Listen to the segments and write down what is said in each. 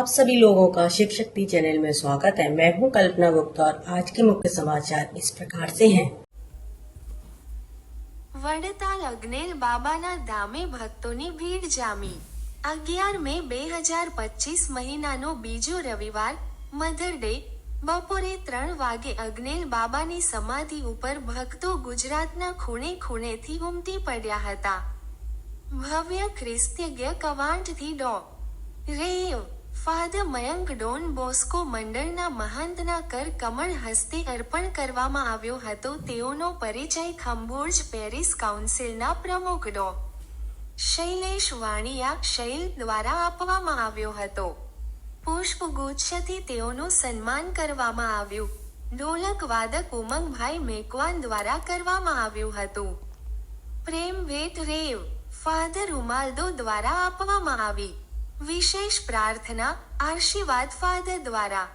आप सभी लोगों का शिव शक्ति चैनल में स्वागत है मैं हूं कल्पना गुप्ता और आज के मुख्य समाचार इस प्रकार से हैं વડતાલ અગ્નેલ બાબાના ધામે ભક્તોની ભીડ જામી અગિયાર મે બે હજાર પચીસ મહિનાનો બીજો રવિવાર મધર ડે બપોરે ત્રણ વાગે અગ્નેલ બાબાની સમાધિ ઉપર ભક્તો ગુજરાતના ખૂણે ખૂણેથી ઉમટી પડ્યા હતા ભવ્ય ખ્રિસ્તીય કવાંટથી ડો રેવ ફાધર મયંક ડોન બોસ્કો મંડળના મહંતના કર કમળ હસ્તે અર્પણ કરવામાં આવ્યો હતો. તેઓનો પરિચય ખંભોજ પેરિસ કાઉન્સિલના પ્રમુખ ડો શૈલેષ વાણિયા શૈલ દ્વારા આપવામાં આવ્યો હતો. પુષ્પગુચ્છથી તેઓનું સન્માન કરવામાં આવ્યું. ઢોલક વાદક ઉમંગભાઈ મેકવાન દ્વારા કરવામાં આવ્યું હતું. પ્રેમ વેટ રેવ, ફાધર ઉમાલદો દ્વારા આપવામાં આવી. વિશેષ પ્રાર્થના, આશીર્વાદ ફાધર દ્વારા.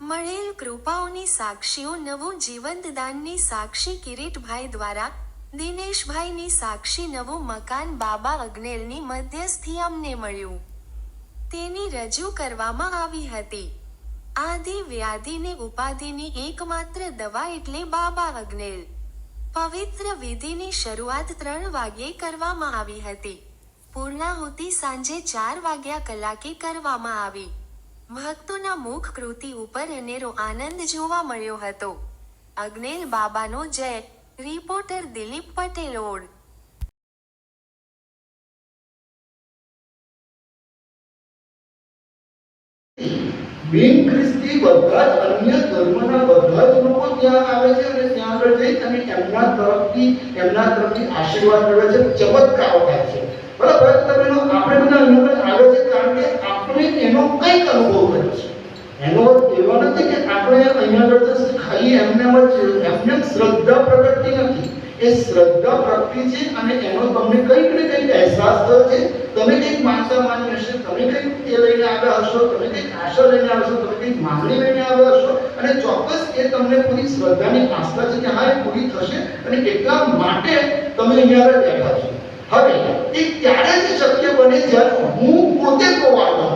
મળેલ કૃપાઓની સાક્ષીઓ નવું જીવંતદાનની સાક્ષી કિરીટભાઈ દ્વારા, દિનેશભાઈની સાક્ષી નવું મકાન બાબા અગ્નેલની મધ્યસ્થી અમને મળ્યું. તેની રજૂ કરવામાં આવી હતી. આદિ વ્યાધિને ઉપાધિની એકમાત્ર દવા એટલે બાબા અગ્નેલ. પવિત્ર વિધિની શરૂઆત ત્રણ વાગ્યે કરવામાં આવી હતી. પૂર્ણાહુતિ સાંજે ચાર વાગ્યા કલાકે કરવામાં આવી. ભક્તોના મુખ કૃતિ ઉપર અનેરો આનંદ જોવા મળ્યો હતો. અગ્નેલ બાબાનો જય, રિપોર્ટર દિલીપ પટેલ ઓડ બિન ખ્રિસ્તી બધા જ અન્ય ધર્મના બધા જ લોકો ત્યાં આવે છે અને ત્યાં આગળ જઈ અને એમના તરફથી એમના તરફથી આશીર્વાદ મેળવે છે. ચમત્કારો થાય છે. બરાબર તમે આપણે અહીંયા આગળ છે, કારણ કે આપણે એનો કંઈક અનુભવ છે એનો એવો નથી કે આપણે અહીંયા ખાલી એમને એમને શ્રદ્ધા પ્રગટતી નથી. એ શ્રદ્ધા પ્રગટી છે અને એનો તમને કંઈક ને અહેસાસ થયો તમે કંઈક માનતા માની હશે, તમે કંઈક એ લઈને આવ્યા હશો, તમે કંઈક આશા લઈને આવશો તમે કંઈક માંગણી લઈને આવ્યા હશો અને ચોક્કસ એ તમને પૂરી શ્રદ્ધાની આસ્થા છે કે હા, એ પૂરી થશે અને એટલા માટે તમે અહીંયા આગળ બેઠા છો. હવે એ ત્યારે જ શક્ય બને જ્યારે હું પોતે કોવાળો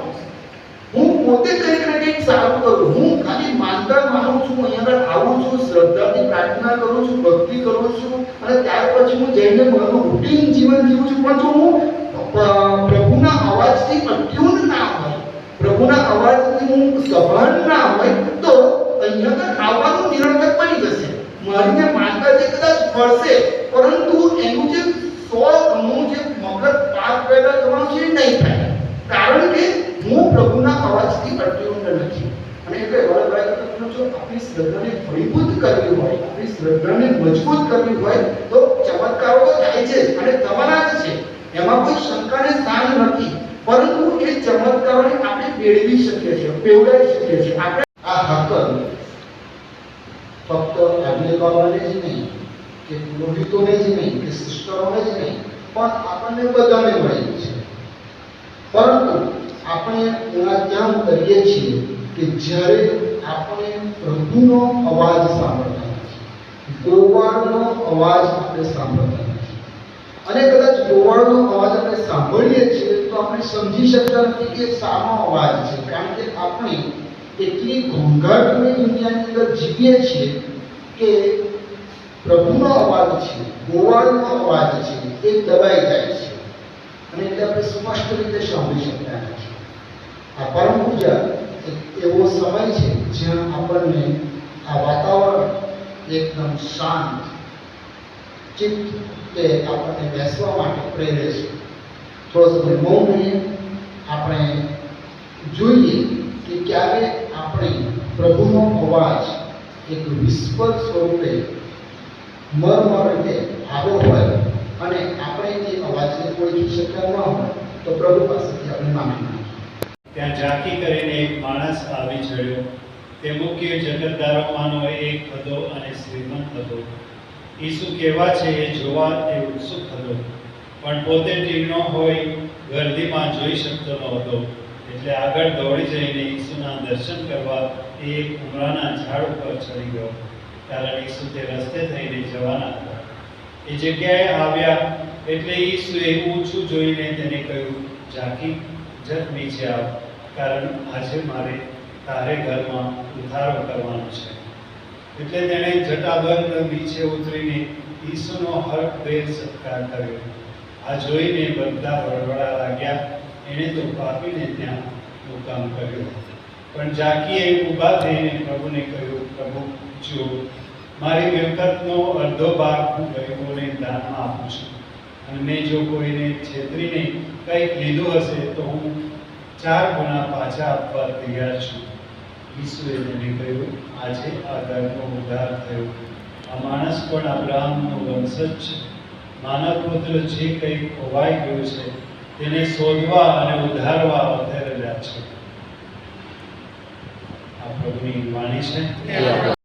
હું પોતે કંઈક ને કંઈક સારું કરું. હું ખાલી માનતા માનું છું, અહીંયા આવું છું, શ્રદ્ધાથી પ્રાર્થના કરું છું, ભક્તિ કરું છું અને ત્યાર પછી હું જઈને મારું રૂટીન જીવન જીવું છું. પણ જો હું પ્રભુના અવાજથી અટ્યુન ના હોય, પ્રભુના અવાજથી હું સભાન ના હોય, તો અહીંયા આવવાનું નિરર્થક બની જશે. મારી જે માનતા જે કદાચ ફળશે, પરંતુ એનું જે સો ગણું જે મગજ પાક પેદા થવાનું છે એ નહીં થાય કારણ કે હું પ્રભુના અવાજથી અટક્યો નથી અને એટલે વડભાઈ તમે જો આપણી શ્રદ્ધાને ફળીભૂત કરવી હોય, આપણી શ્રદ્ધાને મજબૂત કરવી હોય, તો ચમત્કારો તો થાય છે અને થવાના જ છે. એમાં કોઈ શંકાને સ્થાન નથી. પરંતુ એ ચમત્કારોને આપણે મેળવી શકીએ છીએ પેવડાવી શકીએ છીએ. આપણે આ હકલ ફક્ત આજ્ઞાકારોને જ નહીં, કે પુરોહિતોને જ નહીં, કે સિસ્ટરોને જ નહીં, પણ આપણને બધાને મળેલી છે. પરંતુ આપણે એના ત્યાં કરીએ છીએ કે જ્યારે આપણે પ્રભુનો અવાજ સાંભળતા નથી, ગોવાળનો અવાજ આપણે સાંભળતા નથી. અને કદાચ ગોવાળનો અવાજ આપણે સાંભળીએ છીએ તો આપણે સમજી શકતા નથી કે શાનો અવાજ છે, કારણ કે આપણે એટલી ઘોંઘાટની દુનિયાની અંદર જીવીએ છીએ કે પ્રભુનો અવાજ છે, ગોવાળનો અવાજ છે, એ દબાઈ જાય છે. અને એટલે આપણે સ્પષ્ટ રીતે સાંભળી શકતા નથી. આ પરમ પૂજા સમય છે જ્યાં આપણને આ વાતાવરણ એકદમ શાંત, ચિત્તે આપણને બેસવા માટે પ્રેરે છે. થોડો સમય મૌન આપણે જોઈએ કે ક્યારે આપણે પ્રભુનો અવાજ એક વિસ્પર સ્વરૂપે મરમર રીતે આવ્યો હોય અને આપણે એ અવાજને ઓળખી શક્યા ન હોય, તો પ્રભુ પાસેથી આપણે માંગીએ. ત્યાં ઝાંકી કરીને એક માણસ આવી ચડ્યો. તે મુખ્ય જગતદારોમાંનો એક હતો અને શ્રીમંત હતો. ઈસુ કેવા છે એ જોવા તે ઉત્સુક હતો. પણ પોતે ટીમનો હોય, ગર્દીમાં જોઈ શકતો ન હતો એટલે આગળ દોડી જઈને ઈસુના દર્શન કરવા એ એક ઉમરાના ઝાડ ઉપર ચડી ગયો. કારણ ઈસુ તે રસ્તે થઈને જવાના હતા. એ જગ્યાએ આવ્યા એટલે ઈસુએ ઊંચું જોઈને તેને કહ્યું, ઝાંખી જત નીચે આવ, કારણ આજે મારે તારે ઘરમાં ઉધારો કરવાનો છે. એટલે તેણે જટાબંધ નીચે ઉતરીને ઈસુનો હર્ષભેર સત્કાર કર્યો. આ જોઈને બધા વળવડા લાગ્યા. એણે તો પાપીને ત્યાં મુકામ કર્યો. પણ જાકીએ ઊભા થઈને પ્રભુને કહ્યું, પ્રભુ જો મારી મિલકતનો અડધો ભાગ હું ગરીબોને દાનમાં આપું છું. અને જો કોઈને છેતરીને કંઈક લીધું હશે, તો હું ચાર ગુણા પાછા આપવા તૈયાર છું. ઈસુએ તેને કહ્યું, આજે આ ઘરનો ઉદ્ધાર થયો. આ માણસ પણ અબ્રાહમનો વંશજ છે. માનવ પુત્ર જે કંઈ ખોવાઈ ગયું છે, તેને શોધવા અને ઉદ્ધારવા અવતરેલા છે. આ પ્રભુની વાણી છે.